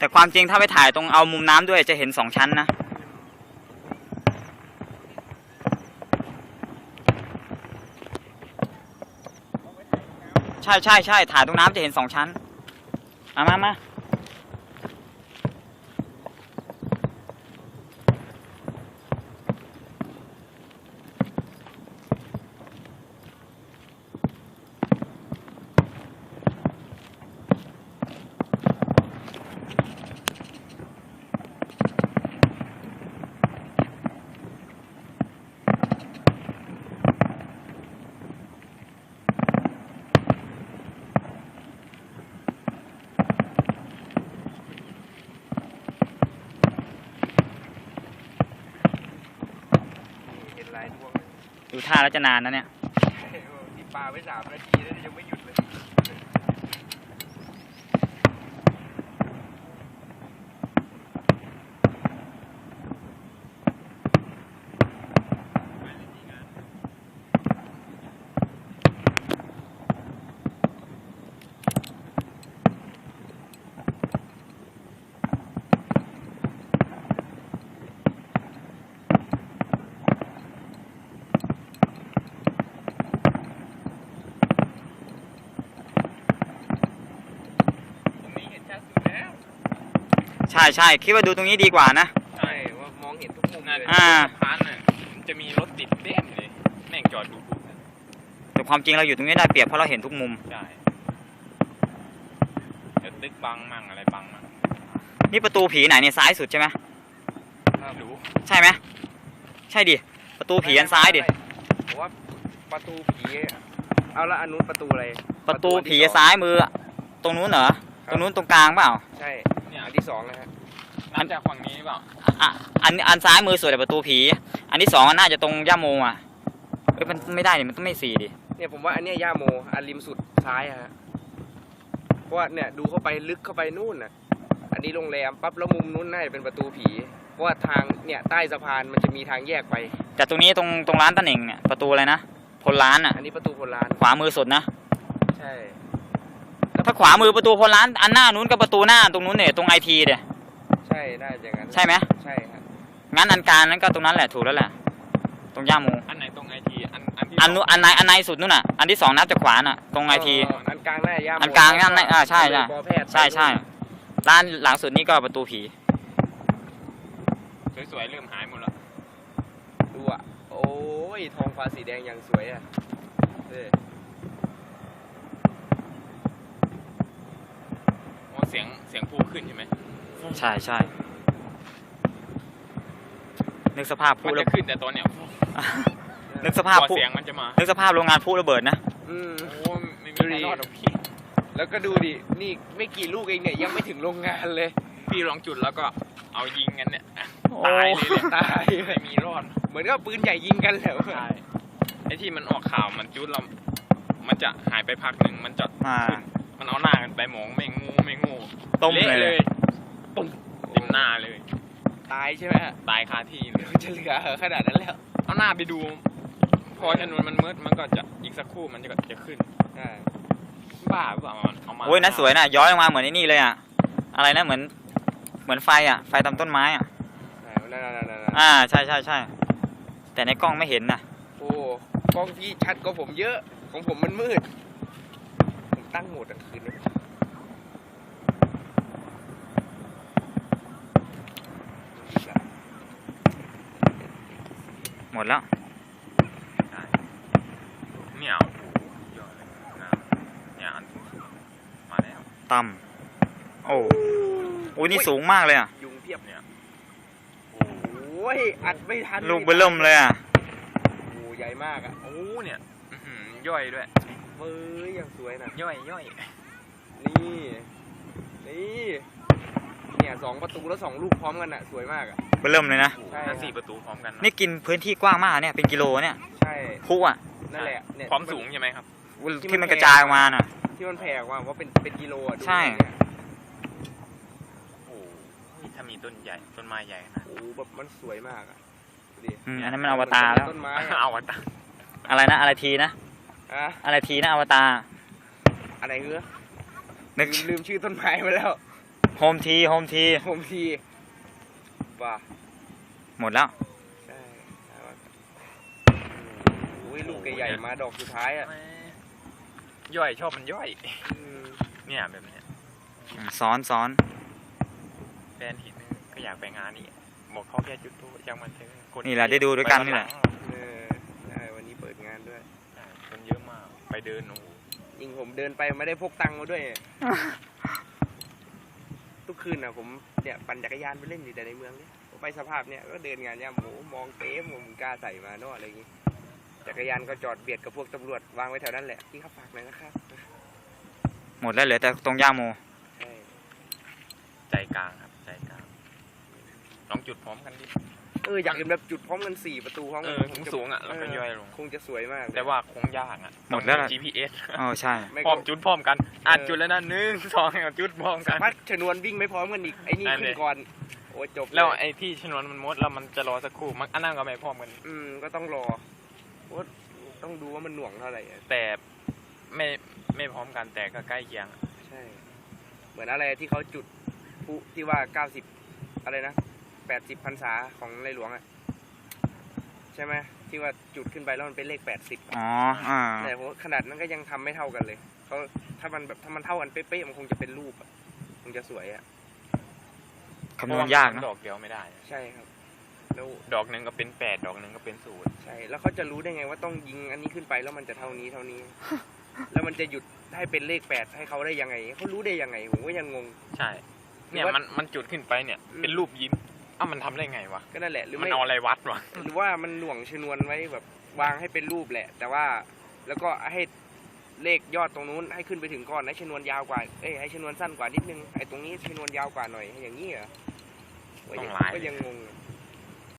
แต่ความจริงถ้าไปถ่ายตรงเอามุมน้ำด้วยจะเห็นสองชั้นนะ ใช่ใช่ใช่ถ่ายตรงน้ำจะเห็นสองชั้น มามามา ดูท่าแล้วจะนานนะเนี่ย ที่ปลาไปสามนาทีแล้วยังไม่หยุดเลย ตรงนี้เห็นชัดสุดแล้ว ใช่ใช่คิดว่าดูตรงนี้ดีกว่านะ ใช่ว่ามองเห็นทุกมุมนั่นเลยอ่าสะพานน่ะมันจะมีรถติดเต็มเลยแม่งจอดดูดูแต่ความจริงเราอยู่ตรงนี้ได้เปรียบเพราะเราเห็นทุกมุม ใช่เดี๋ยวตึกบังมั่งอะไรบังมั่งนี่ประตูผีไหนเนี่ยซ้ายสุดใช่ไหมไม่รู้ใช่ไหมใช่ดิประตูผีอันซ้ายดิผมว่าประตูผีเอาละอันนู้นประตูอะไรประตูผีอันที่สอง ซ้ายมืออะตรงนู้นเหรอตรงนู้นตรงกลางเปล่า ใช่ เนี่ยอันที่สองนะฮะนับจากฝั่งนี้เปล่าอะอันอันซ้ายมือสุดอะประตูผี อันที่สองอะน่าจะตรงย่าโมอะเอ้ยมันไม่ได้ดิมันต้องไม่สี่ดิเนี่ยผมว่าอันเนี้ยย่าโมอันริมสุดซ้ายอะฮะเพราะว่าเนี่ยดูเข้าไปลึกเข้าไปนู่นน่ะ อันนี้โรงแรมปั๊บแล้วมุมนู้นน่าจะเป็นประตูผีเพราะว่าทางเนี่ยใต้สะพานมันจะมีทางแยกไป แต่ตรงนี้ตรงตรงร้านตะเหน่งเนี่ยประตูอะไรนะพลร้านอะอันนี้ประตูโบราณขวามือสุดนะ ใช่ ถ้าขวามือประตูพลร้านอันหน้านู้นกับประตูหน้าตรงนู้นเนี่ยตรงไอทีเดียใช่น่าจะอย่างนั้นใช่ไหมใช่ครับงั้นอันกลางนั้นก็ตรงนั้นแหละถูกแล้วแหละตรงย่าโมอันไหนตรงไอทีอันอันที่อันนู้นอันในอันในสุดนู่นน่ะอันที่สองนับจากขวาน่ะตรงไอทีอันกลางน่าจะย่าโมอันกลางนั่นน่ะอ่าใช่ใช่ปอแพทย์ใช่ใช่ร้านหลังสุดนี่ก็ประตูผีสวยๆเริ่มหายหมดแล้วดูอะโอ้ยทองฟ้าสีแดงอย่างสวยอะเออ โอ้ เสียงเสียงพูขึ้นใช่ไหมใช่ใช่นึกสภาพมัพูนดแล้จะวขึ้นแต่ตอนเนี้ยนึกสภาพพอพูดเสียงมันจะมานึกสภาพโรงงานพูดระเบิดนะอืมโอ้ไม่มีใครรอดหรอกพี่แล้วก็ดูดินี่ไม่กี่ลูกเองเนี่ยยังไม่ถึงโรงงานเลย พี่ลองจุดแล้วก็เอายิงกันเนี่ยตายเลยเนี่ยตายไม่มีรอด เหมือนกับปืนใหญ่ยิงกันแหล้วใช่ไอ้ที่มันออกข่าวมันจุดเรามันจะหายไปพักหนึ่งมันจะอ่าขึ้น มันเอาหน้ากันไปมองไม่งูไม่งูต้มเละเลยเลยปุ๊บเต็มหน้าเลย ตายใช่ไหมฮะตายคาที่เลย จะเหลือขนาดนั้นแล้วเอาหน้าไปดู พอชนวนมันมืดมันก็จะอีกสักครู่มันจะก็จะขึ้น ใช่บ้าหรือเปล่ามันเอามาโอ้ยน่าสวยนะย้อยออกมาเหมือนไอ้นี่เลยอะ อะไรนะเหมือน เหมือนไฟอะ ไฟตามต้นไม้อะ นั่นนั่นนั่นนั่นอ่าใช่ใช่ใช่แต่ในกล้องไม่เห็นนะโอ้กล้องพี่ชัดกว่าผมเยอะ ของผมมันมืดผม ตั้งโหมดกลางคืนเลยหมดแล้วเนี่ยโอ้โหยอดเลยนะเนี่ยอันสูงสุดมาแล้วต่ำโอ้โอ้ยนี่สูงมากเลยอะ ยุงเพียบเนี่ย โอ้โอ้ยอัดไม่ทันลูกเบลเริ่มเลยอะ โอ้ใหญ่มากอะ โอ้เนี่ยอื้อหือย่อยด้วย เว้ยอย่างสวยนะย่อยย่อยนี่ นี่เนี่ยสองประตูแล้วสองลูกพร้อมกันอะ สวยมากอะ เบลเริ่มเลยนะโอ้โหใช่นั่นสี่ประตูพร้อมกันนะนี่กินพื้นที่กว้างมากเนี่ยเป็นกิโลเนี่ยใช่พุอะนั่นแหละเนี่ย ความสูงใช่ไหมครับ ที่มันกระจายออกมาน่ะ ที่มันแผ่ออกมาว่าเป็นเป็นกิโลอะดูใช่ เนี่ยโอ้โหนี่ถ้ามีต้นใหญ่ ต้นไม้ใหญ่ขนาดโอ้แบบมันสวยมากอะดูดิอืมอันนั้นมันอวตารแล้ว ต้นไม้นั้นอะ เอาอะตะอะไรนะอะไรทีนะ อะอะไรทีนะอวตารอะไรเงื้อนึกลืมลืมชื่อต้นไม้ไปแล้วพโฮมทีโฮมที ผมทีว่าหมดแล้ว ใช่โอ้ยลูกใหญ่ๆมาดอกสุดท้ายอะย่อยชอบมันย่อย อืมเนี่ยแบบเนี้ยซ้อนซ้อนแฟนเห็นก็อยากไปงานนี่บอกเขาแค่จุดทูบยังมันเถอะคนี่แหละได้ดูด้วยกันนี่แหละเออใช่วันนี้เปิดงานด้วย ใช่คนเยอะมากไป เดินโอ้โหยิงผมเดินไปไม่ได้พกตังค์มาด้วยทุกคืนนะผมเนี่ยปั่นจักรยานไปเล่นอยู่แต่ในเมืองเนี่ยผมไปสภาพเนี่ยก็เดินงานย่าหมูมองเต็มผมกล้าใส่มาเนาะอะไรอย่างงี้จักรยานก็จอดเบียดกับพวกตำรวจวางไว้แถวนั้นแหละพี่ครับฝากหน่อยนะครับหมดแล้วเหลือแต่ตรงย่าโมใช่ใจกลางครับใจกลางลองจุดพร้อมกันดิเอออยากเห็นแบบจุดพร้อมกันสี่ประตูพร้อมเอกัอสูงๆอะแล้วก็ย่อยลง คงจะสวยมาก แต่ว่าคงยากอะหมดแล้วต้ล่ะอง GPS อ๋อใช่ ไม่พร้อก็มจุดพร้อมกันอะเออจุดแล้วนะหนึ่งสองเอาจุดพร้อมกัน พัดชนวนวิ่งไม่พร้อมกันอีกไอ้นี่นั่นขึ้ดิ นก่อนโอ้ยจบเยแล้วไอ้ที่ชนวนมันมดแล้วมันจะรอสักครู่มันอันนั้นก็ไม่พร้อมกัน อืมก็ต้องรอโอ้ต้องดูว่ามันหน่วงเท่าไหร่อะแต่ไม่ไม่พร้อมกันแต่ก็ใกล้เคียง ใช่ เหมือนอะไรที่เขาจุดพลุที่ว่าเก้าสิบอะไรนะ แปดสิบพรรษาของในหลวงอะใช่ไหมที่ว่าจุดขึ้นไปแล้วมันเป็นเลขแปดสิบอ๋ออ่าแต่ผมว่าขนาดนั้นก็ยังทำไม่เท่ากันเลยเขาถ้ามันแบบถ้ามันเท่ากันเป๊ะๆมันคงจะเป็นรูปอะคงจะสวยอะคำนวณยากเพระนะว่ดอกเดียวไม่ได้ ใช่ครับแล้วดอกหนึ่งก็เป็นแปดดอกหนึ่งก็เป็นศูนย์ใช่ แล้วเขาจะรู้ได้ไงว่าต้องยิงอันนี้ขึ้นไปแล้วมันจะเท่านี้เท่านี้ แล้วมันจะหยุดให้เป็นเลขแปดให้เขาได้ยังไงเขารู้ได้ยังไงผมก็ยังงง ใช่ เนี่ยหรือว่ามัมันมันจุดขึ้นไปเนี่ยอืมเป็นรูปยิ้ม อ้าวมันทำได้ไงวะ ก็นั่นแหละหรือมันไม่เอาอะไรวัดวะ หรือว่ามันหน่วงชนวนไว้แบบวางให้เป็นรูปแหละ แต่ว่าแล้วก็ให้เลขยอดตรงนู้นให้ขึ้นไปถึงก่อนให้ชนวนยาวกว่าเอ้ยให้ชนวนสั้นกว่านิดนึงไอ้ตรงนี้ชนวนยาวกว่าหน่อยอย่างนี้เหรอก็ยังก็ยังงงอะ